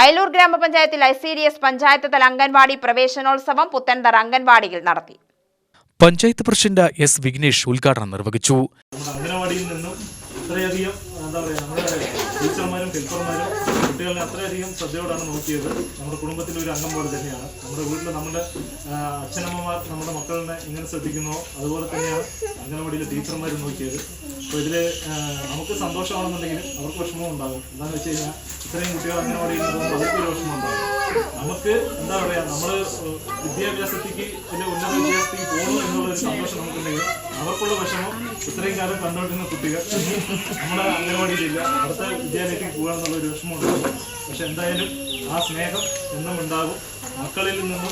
അയലൂർ ഗ്രാമപഞ്ചായത്തിൽ I C D S panchayat തല അംഗൻവാടി പ്രവേശനോത്സവം പുത്തൻതറ അംഗൻവാടിയിൽ നടത്തി. പഞ്ചായത്ത് പ്രസിഡന്റ് എസ് വിഘ്നേഷ് ഉദ്ഘാടനം നിർവഹിച്ചു. അംഗനവാടിയിൽ ഇത്രയധികം എന്താ പറയുക നമ്മുടെ ടീച്ചർമാരും ഹെൽപ്പർമാരും കുട്ടികളെ അത്രയധികം ശ്രദ്ധയോടാണ് നോക്കിയത്. നമ്മുടെ കുടുംബത്തിലെ ഒരു അംഗം പോലെ തന്നെയാണ്. നമ്മുടെ വീട്ടിൽ നമ്മുടെ അച്ഛനമ്മമാർ നമ്മുടെ മക്കളിനെ ഇങ്ങനെ ശ്രദ്ധിക്കുന്നോ അതുപോലെ തന്നെയാണ് അംഗനവാടിയിലെ ടീച്ചർമാർ നോക്കിയത്. അപ്പോൾ ഇതിൽ നമുക്ക് സന്തോഷമാണെന്നുണ്ടെങ്കിലും അവർക്ക് വിഷമവും ഉണ്ടാകും. എന്താണെന്ന് വെച്ച് കഴിഞ്ഞാൽ ഇത്രയും കുട്ടികൾ അംഗനവാടിയിൽ പോകുമ്പോൾ അവർക്ക് ഒരു വിഷമം ഉണ്ടാകും. നമുക്ക് എന്താ പറയാ നമ്മൾ വിദ്യാഭ്യാസത്തേക്ക് പിന്നെ ഉന്നത വിദ്യാഭ്യാസത്തേക്ക് പോകണം എന്നുള്ളൊരു സന്തോഷം നമുക്കുണ്ടെങ്കിൽ അവർക്കുള്ള വിഷമം ഇത്രയും കാലം കണ്ടുകൊണ്ടിരുന്ന കുട്ടികൾ നമ്മുടെ അംഗനവാടിയിലില്ല. അടുത്ത വിദ്യാലയത്തേക്ക് പോകുക എന്നുള്ള ഒരു വിഷമം ഉണ്ടാകും പക്ഷെ എന്തായാലും ആ സ്നേഹം എന്നും ഉണ്ടാകും. മക്കളിൽ നിന്നും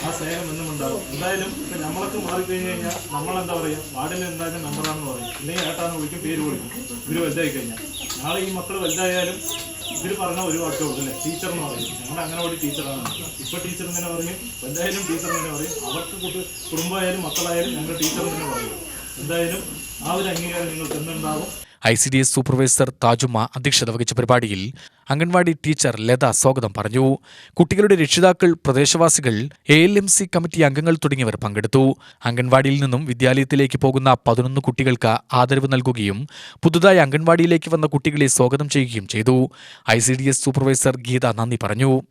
ആ സ്നേഹം എന്നും ഉണ്ടാകും. എന്തായാലും ഇപ്പൊ നമ്മളൊക്കെ മാറിക്കഴിഞ്ഞ് കഴിഞ്ഞാൽ നമ്മളെന്താ പറയാ വാർഡിൽ എന്തായാലും നമ്പറാണെന്ന് പറയും. ഇല്ലെങ്കിൽ ഏട്ടാന്ന് വിളിക്കും പേര് വിളിക്കും. ഇവർ വലുതായി കഴിഞ്ഞാൽ നാളെ ഈ മക്കൾ വലുതായാലും ഇവർ പറഞ്ഞ ഒരു വാക്ക് കൊടുക്കില്ല? ടീച്ചർ എന്ന് പറയും. ഞങ്ങൾ അങ്ങനെ ഒരു ടീച്ചറാണ്. ഇപ്പൊ ടീച്ചർ ഇങ്ങനെ പറയും എന്തായാലും ടീച്ചർ ഇങ്ങനെ പറയും. അവർക്ക് കുടുംബമായാലും മക്കളായാലും ഞങ്ങൾ ടീച്ചർ ഇങ്ങനെ പറയും. എന്തായാലും ആ ഒരു അംഗീകാരം നിങ്ങൾക്ക് എന്നുണ്ടാവും I C D S supervisor Thajumma അധ്യക്ഷത വഹിച്ച പരിപാടിയിൽ അംഗൻവാടി ടീച്ചർ ലത സ്വാഗതം പറഞ്ഞു. കുട്ടികളുടെ രക്ഷിതാക്കൾ പ്രദേശവാസികൾ A L M C committee അംഗങ്ങൾ തുടങ്ങിയവർ പങ്കെടുത്തു. അംഗൻവാടിയിൽ നിന്നും വിദ്യാലയത്തിലേക്ക് പോകുന്ന പതിനൊന്ന് കുട്ടികൾക്ക് ആദരവ് നൽകുകയും പുതുതായി അംഗൻവാടിയിലേക്ക് വന്ന കുട്ടികളെ സ്വാഗതം ചെയ്യുകയും ചെയ്തു. I C D S supervisor Geetha നന്ദി പറഞ്ഞു.